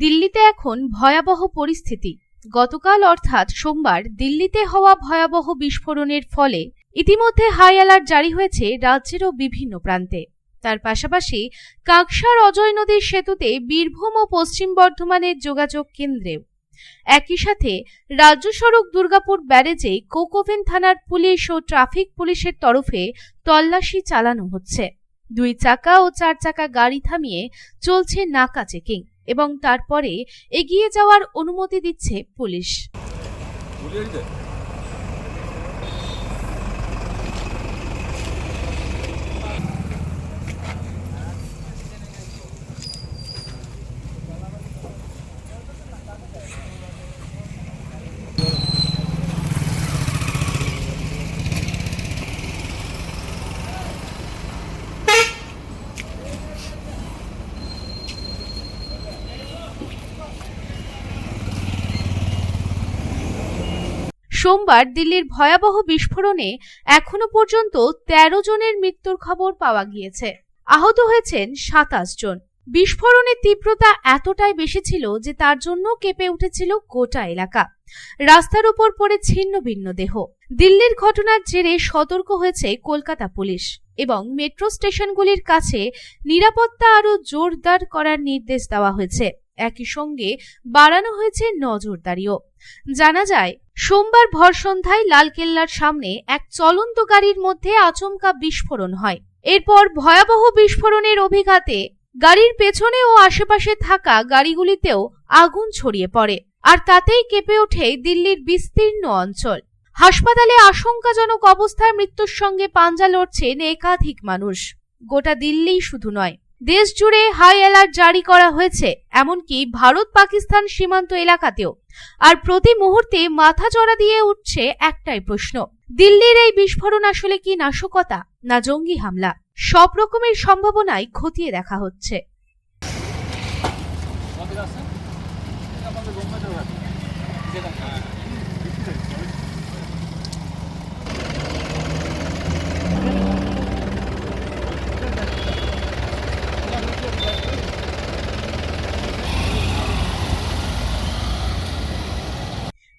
দিল্লিতে এখন ভয়াবহ পরিস্থিতি। গতকাল অর্থাৎ সোমবার দিল্লিতে হওয়া ভয়াবহ বিস্ফোরণের ফলে ইতিমধ্যে হাই অ্যালার্ট জারি হয়েছে রাজ্যেরও বিভিন্ন প্রান্তে। তার পাশাপাশি কাকসার অজয় নদীর সেতুতে বীরভূম ও পশ্চিম বর্ধমানের যোগাযোগ কেন্দ্রে একই সাথে রাজ্য সড়ক দুর্গাপুর ব্যারেজে কোকোভেন থানার পুলিশ ও ট্রাফিক পুলিশের তরফে তল্লাশি চালানো হচ্ছে। দুই চাকা ও চার চাকা গাড়ি থামিয়ে চলছে নাকা চেকিং এবং তারপরে এগিয়ে যাওয়ার অনুমতি দিচ্ছে পুলিশ। সোমবার দিল্লির ভয়াবহ বিস্ফোরণে এখনও পর্যন্ত তেরো জনের মৃত্যুর খবর পাওয়া গিয়েছে। আহত হয়েছেন সাতাশ জন। বিস্ফোরণের তীব্রতা এতটাই বেশি ছিল যে তার জন্য কেঁপে উঠেছিল গোটা এলাকা। রাস্তার উপর পড়ে ছিন্ন ভিন্ন দেহ। দিল্লির ঘটনার জেরে সতর্ক হয়েছে কলকাতা পুলিশ এবং মেট্রো স্টেশনগুলির কাছে নিরাপত্তা আরও জোরদার করার নির্দেশ দেওয়া হয়েছে। একই সঙ্গে বাড়ানো হয়েছে নজরদারিও। জানা যায়, সোমবার ভর সন্ধ্যায় লালকেল্লার সামনে এক চলন্ত গাড়ির মধ্যে আচমকা বিস্ফোরণ হয়। এরপর ভয়াবহ বিস্ফোরণের অভিঘাতে গাড়ির পেছনে ও আশেপাশে থাকা গাড়িগুলিতেও আগুন ছড়িয়ে পড়ে, আর তাতেই কেঁপে ওঠে দিল্লির বিস্তীর্ণ অঞ্চল। হাসপাতালে আশঙ্কাজনক অবস্থায় মৃত্যুর সঙ্গে পাঞ্জা লড়ছেন একাধিক মানুষ। গোটা দিল্লি শুধু নয় দেশ জুড়ে হাই অ্যালার্ট জারি করা হয়েছে, এমনকি ভারত পাকিস্তান সীমান্ত এলাকাতেও। আর প্রতি মুহূর্তে মাথা চড়া দিয়ে উঠছে একটাই প্রশ্ন, দিল্লির এই বিস্ফোরণ আসলে কি নাশকতা না জঙ্গি হামলা? সব রকমের সম্ভাবনাই খতিয়ে দেখা হচ্ছে।